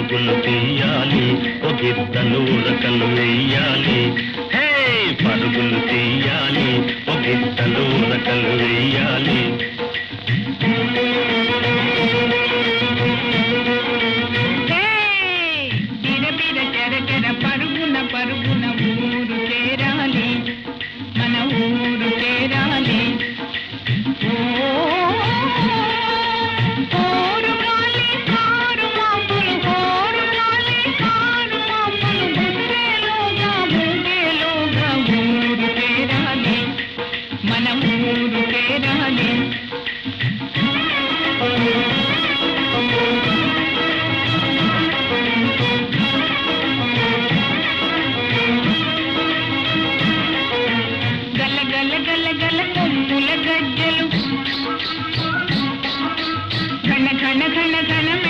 పరుగులు తీయాలి ఒగిద్దలు రకలు వేయాలి. హే పరుగులు తీయాలి ఒగిద్దలు రకలు వేయాలి. పరుగున పరుగున ఊరు చేరాలి. మన ఊరు तेरा दिन ఘన ఘన ఘన